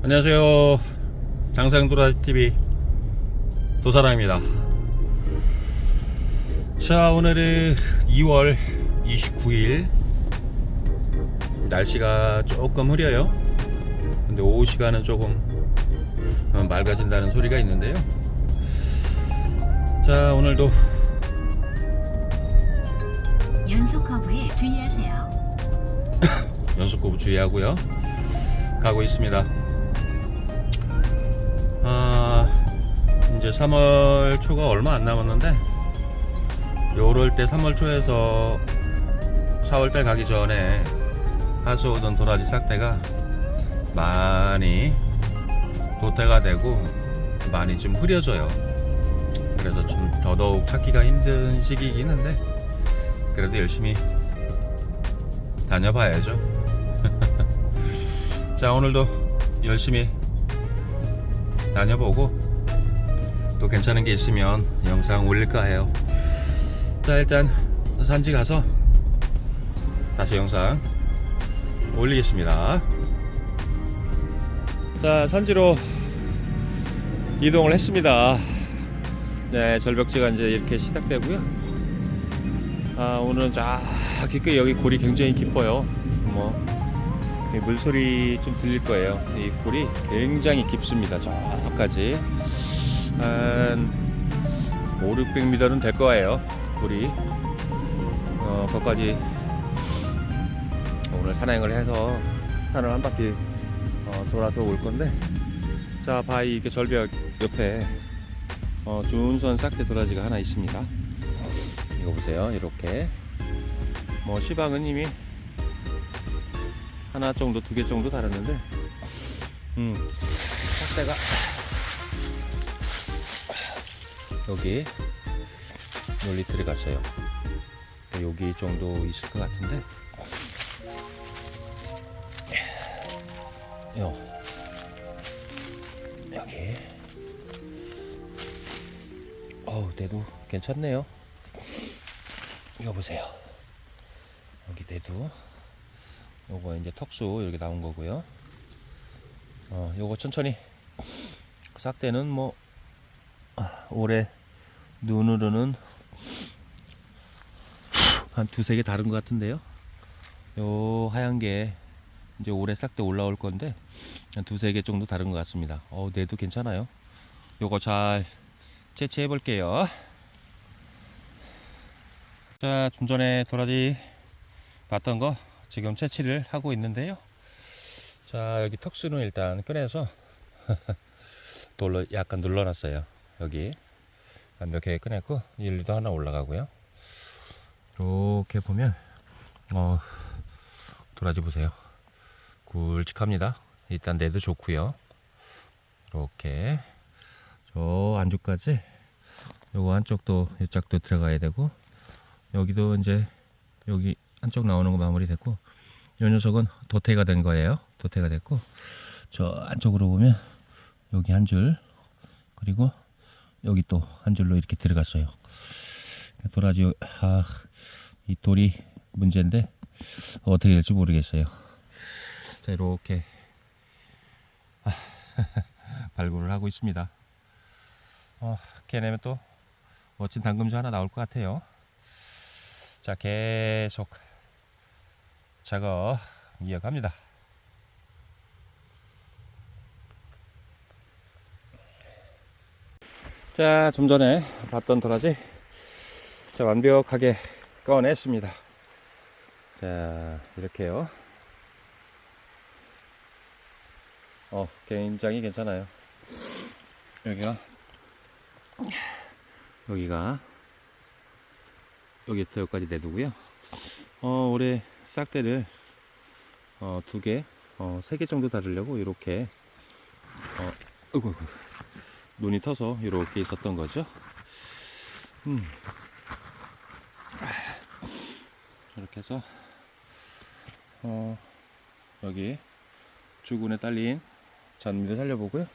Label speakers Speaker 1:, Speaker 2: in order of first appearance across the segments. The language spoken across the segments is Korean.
Speaker 1: 안녕하세요. 장생도라TV 도사랑입니다. 자, 오늘은 2월 29일. 날씨가 조금 흐려요. 근데 오후 시간은 조금 어, 맑아진다는 소리가 있는데요. 자, 오늘도
Speaker 2: 연속 커브에 주의하세요.
Speaker 1: 연속고부 주의하고요. 가고 있습니다. 이제 3월 초가 얼마 안 남았는데, 요럴 때 3월 초에서 4월 달 가기 전에 하수 오던 도라지 싹대가 많이 도태가 되고 많이 좀 흐려져요. 그래서 좀 더더욱 찾기가 힘든 시기이긴 한데, 그래도 열심히 다녀봐야죠. 자 오늘도 열심히 다녀보고 또 괜찮은 게 있으면 영상 올릴까 해요. 자 일단 산지 가서 다시 영상 올리겠습니다. 자 산지로 이동을 했습니다. 네 절벽지가 이제 이렇게 시작되고요. 아 오늘은 쫙 깊게 여기 골이 굉장히 깊어요. 뭐이 물소리 좀 들릴 거예요. 이 골이 굉장히 깊습니다. 저까지 한 5, 600m는 될 거예요. 골이 어, 거기까지 오늘 산행을 해서 산을 한 바퀴 어, 돌아서 올 건데 자 바위 이렇게 절벽 옆에 어, 준선 싹대 도라지가 하나 있습니다. 이거 보세요. 이렇게 뭐 시방은 이미 하나 정도, 두 개 정도 달았는데, 음, 싹대가 여기 여기 들어갔어요. 여기 정도 있을 것 같은데, 요 여기, 어우, 대도 괜찮네요. 이거 보세요. 여기 대도. 요거 이제 턱수 이렇게 나온 거고요. 어, 요거 천천히 싹대는 뭐 아, 올해 눈으로는 한 두세 개 다른 것 같은데요. 요 하얀 게 이제 올해 싹대 올라올 건데 한 두세 개 정도 다른 것 같습니다. 어, 내도 괜찮아요. 요거 잘 채취해 볼게요. 자, 좀 전에 도라지 봤던 거 지금 채취를 하고 있는데요. 자, 여기 턱수는 일단 꺼내서 돌로 약간 눌러놨어요. 여기 몇개 꺼냈고 일리도 하나 올라가고요. 이렇게 보면 어 도라지 보세요. 굵직합니다. 일단 내도 좋고요. 이렇게 저 안쪽까지 요거 한쪽도 이쪽도 들어가야 되고 여기도 이제 여기 한쪽 나오는 거 마무리됐고 이 녀석은 도태가 된 거예요. 도태가 됐고 저 안쪽으로 보면 여기 한 줄 그리고 여기 또 한 줄로 이렇게 들어갔어요. 도라지 아, 이 돌이 문제인데 어떻게 될지 모르겠어요. 자 이렇게 아, 발굴을 하고 있습니다. 어, 걔네면 또 멋진 당금주 하나 나올 것 같아요. 자 계속 작업 이어갑니다. 자, 좀 전에 봤던 도라지 자, 완벽하게 꺼냈습니다. 자, 이렇게요. 어, 굉장히 괜찮아요. 여기가 여기가 여기부터 여기까지 내두고요. 어, 올해 싹대를 어, 두 개, 어, 세 개 정도 다르려고 이렇게 어, 으이구, 으이구. 눈이 터서 이렇게 있었던 거죠. 음. 이렇게 해서 어, 여기 주군에 딸린 잔미도 살려보고요.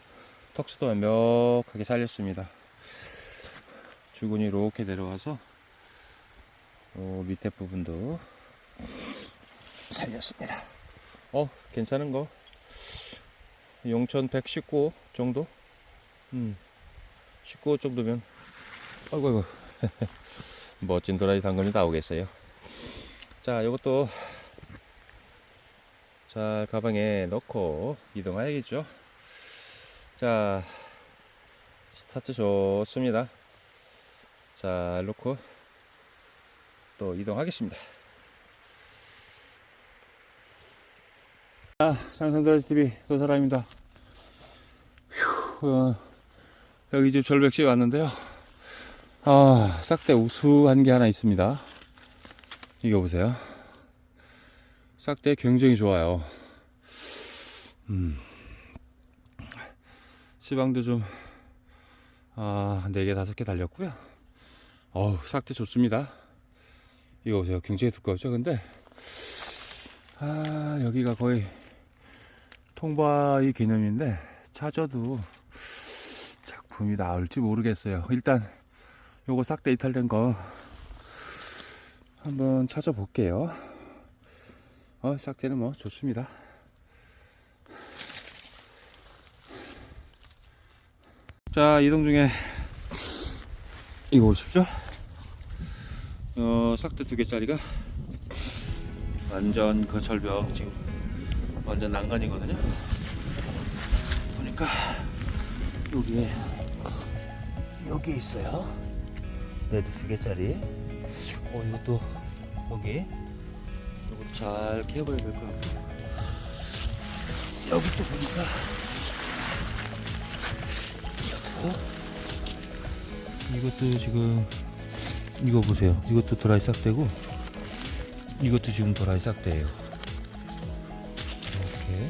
Speaker 1: 턱수도 완벽하게 살렸습니다. 주군이 이렇게 내려와서 어, 밑에 부분도 살렸습니다. 어, 괜찮은 거. 용천 119 정도? 음, 19 정도면, 아이고, 아이고. 멋진 도라지 당근이 나오겠어요. 자, 이것도 잘 가방에 넣고 이동해야겠죠. 자, 스타트 좋습니다. 잘 놓고 또 이동하겠습니다. 아, 상상도라지 TV 도사람입니다. 휴, 어, 여기 집 절벽시에 왔는데요. 아, 싹대 우수한 게 하나 있습니다. 이거 보세요. 싹대 굉장히 좋아요. 음. 시방도 좀, 아, 4개, 5개 달렸고요. 어우, 싹대 좋습니다. 이거 보세요. 굉장히 두껍죠? 근데, 아, 여기가 거의 통바의 개념인데, 찾아도 작품이 나올지 모르겠어요. 일단, 요거 싹대 이탈된 거 한번 찾아볼게요. 어, 싹대는 뭐 좋습니다. 자, 이동 중에 이거 보십시오. 어, 싹대 두 개짜리가 완전 그 절벽 지금 완전 난간이거든요. 보니까 여기에 여기 있어요. 레드 두 개짜리. 어, 이것도 거기. 이거 잘 캐봐야 될것 같아요. 여기 또 보니까 이것도 지금 이거 보세요. 이것도 드라이 싹대고 이것도 지금 드라이 싹대예요. 이렇게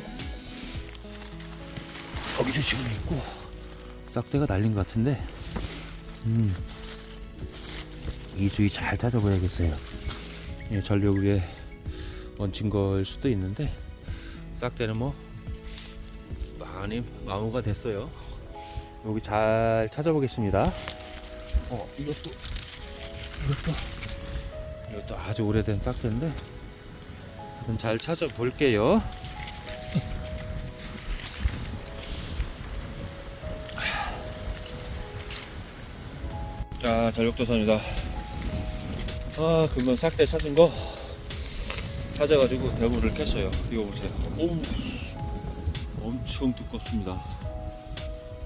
Speaker 1: 여기도 지금 있고 싹대가 날린 것 같은데 음. 이 주위 잘 찾아봐야겠어요. 예, 전력 위에 얹힌 걸 수도 있는데 싹대는 뭐 많이 마모가 됐어요. 여기 잘 찾아보겠습니다. 어, 이것도 이것도 이것도 아주 오래된 싹대인데 잘 찾아볼게요. 자, 전력도선이다. 아, 금방 싹대 찾은 거 찾아가지고 대구를 캤어요. 이거 보세요. 오우, 엄청 두껍습니다.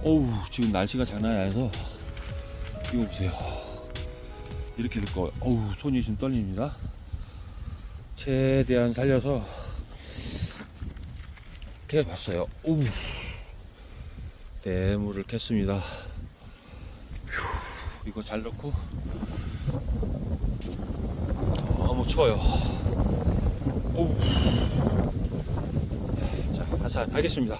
Speaker 1: 오우, 지금 날씨가 장난이 아니라서 이거 보세요. 이렇게 두꺼워요. 어우, 손이 지금 떨립니다. 최대한 살려서 캐봤어요. 오우, 대물을 캤습니다. 휴, 이거 잘 넣고 너무 추워요. 오우. 자, 하산 하겠습니다.